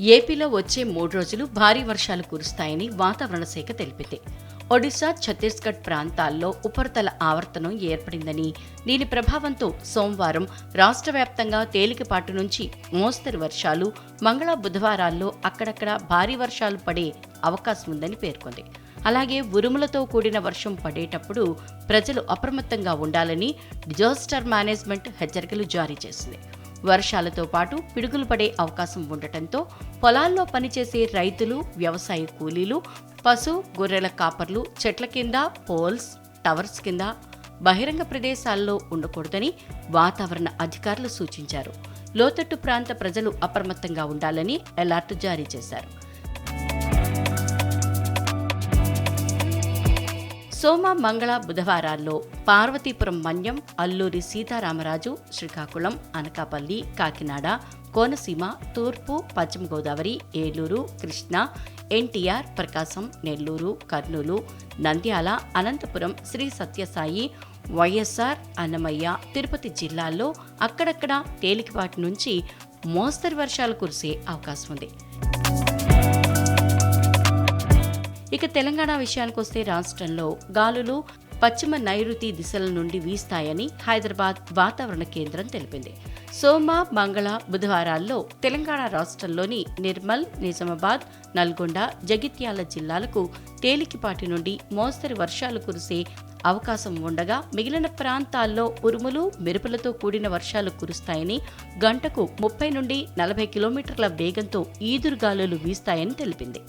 ఏపీలో వచ్చే మూడు రోజులు భారీ వర్షాలు కురుస్తాయని వాతావరణ శాఖ తెలిపింది. ఒడిశా ఛత్తీస్గఢ్ ప్రాంతాల్లో ఉపరితల ఆవర్తనం ఏర్పడిందని దీని ప్రభావంతో సోమవారం రాష్ట్ర వ్యాప్తంగా తేలికపాటి నుంచి మోస్తరు వర్షాలు మంగళ బుధవారాల్లో అక్కడక్కడ భారీ వర్షాలు పడే అవకాశం ఉందని పేర్కొంది. అలాగే ఉరుములతో కూడిన వర్షం పడేటప్పుడు ప్రజలు అప్రమత్తంగా ఉండాలని డిజాస్టర్ మేనేజ్మెంట్ హెచ్చరికలు జారీ చేసింది. వర్షాలతో పాటు పిడుగులు పడే అవకాశం ఉండటంతో పొలాల్లో పనిచేసే రైతులు వ్యవసాయ కూలీలు పశు గొర్రెల కాపర్లు చెట్ల కింద పోల్స్ టవర్స్ కింద బహిరంగ ప్రదేశాల్లో ఉండకూడదని వాతావరణ అధికారులు సూచించారు. లోతట్టు ప్రాంత ప్రజలు అప్రమత్తంగా ఉండాలని అలర్ట్ జారీ చేశారు. సోమ మంగళ బుధవారాల్లో పార్వతీపురం మన్యం అల్లూరి సీతారామరాజు శ్రీకాకుళం అనకాపల్లి కాకినాడ కోనసీమ తూర్పు పశ్చిమ గోదావరి ఏలూరు కృష్ణా ఎన్టీఆర్ ప్రకాశం నెల్లూరు కర్నూలు నంద్యాల అనంతపురం శ్రీ సత్యసాయి వైఎస్ఆర్ అన్నమయ్య తిరుపతి జిల్లాల్లో అక్కడక్కడ తేలికపాటి నుంచి మోస్తరు వర్షాలు కురిసే అవకాశం ఉంది ఇక తెలంగాణ విషయానికి వస్తే రాష్ట్రంలో గాలులు పశ్చిమ నైరుతి దిశల నుండి వీస్తాయని హైదరాబాద్ వాతావరణ కేంద్రం తెలిపింది. సోమ మంగళ బుధవారాల్లో తెలంగాణ రాష్ట్రంలోని నిర్మల్ నిజామాబాద్ నల్గొండ జగిత్యాల జిల్లాలకు తేలికపాటి నుండి మోస్తరు వర్షాలు కురిసే అవకాశం ఉండగా మిగిలిన ప్రాంతాల్లో ఉరుములు మెరుపులతో కూడిన వర్షాలు కురుస్తాయని గంటకు ముప్పై నుండి నలభై కిలోమీటర్ల వేగంతో ఈదురుగాలులు వీస్తాయని తెలిపింది.